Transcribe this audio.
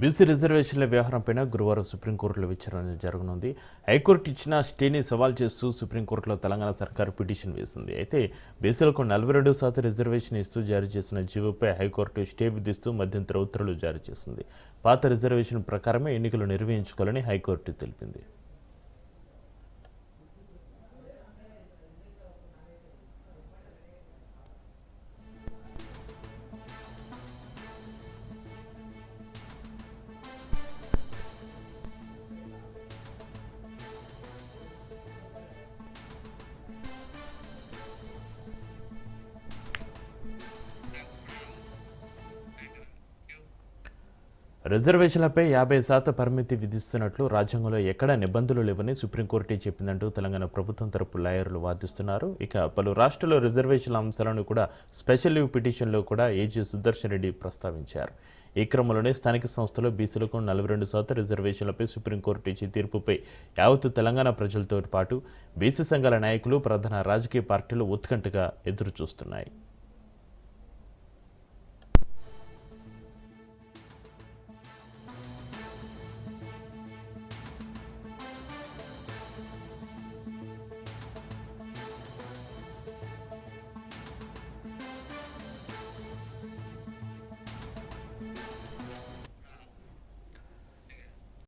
BC రిజర్వేషన్ల వ్యవహారంపైన గురువారం సుప్రీంకోర్టులో విచారణ జరగనుంది. హైకోర్టు ఇచ్చిన స్టేని సవాల్ చేస్తూ సుప్రీంకోర్టులో తెలంగాణ సర్కారు పిటిషన్ వేసింది. అయితే బీసీలకు నలభై రెండు శాతం రిజర్వేషన్ ఇస్తూ జారీ చేసిన జీవోపై హైకోర్టు స్టే విధిస్తూ మధ్యంతర ఉత్తర్వులు జారీ చేసింది. పాత రిజర్వేషన్ ప్రకారమే ఎన్నికలు నిర్వహించుకోవాలని హైకోర్టు తెలిపింది. రిజర్వేషన్లపై యాభై శాతం పరిమితి విధిస్తున్నట్లు రాజ్యాంగంలో ఎక్కడా నిబంధనలు లేవని సుప్రీంకోర్టు చెప్పిందంటూ తెలంగాణ ప్రభుత్వం తరపు లాయర్లు వాదిస్తున్నారు. ఇక పలు రాష్ట్రాల్లో రిజర్వేషన్ల అంశాలను కూడా స్పెషల్ లీవ్ పిటిషన్లో కూడా ఏజీ సుదర్శన్ రెడ్డి ప్రస్తావించారు. ఈ క్రమంలోనే స్థానిక సంస్థలో బీసీలకు నలభై రెండు శాతం రిజర్వేషన్లపై సుప్రీంకోర్టు ఇచ్చే తీర్పుపై యావత్తు తెలంగాణ ప్రజలతో పాటు బీసీ సంఘాల నాయకులు ప్రధాన రాజకీయ పార్టీలు ఉత్కంఠగా ఎదురుచూస్తున్నాయి.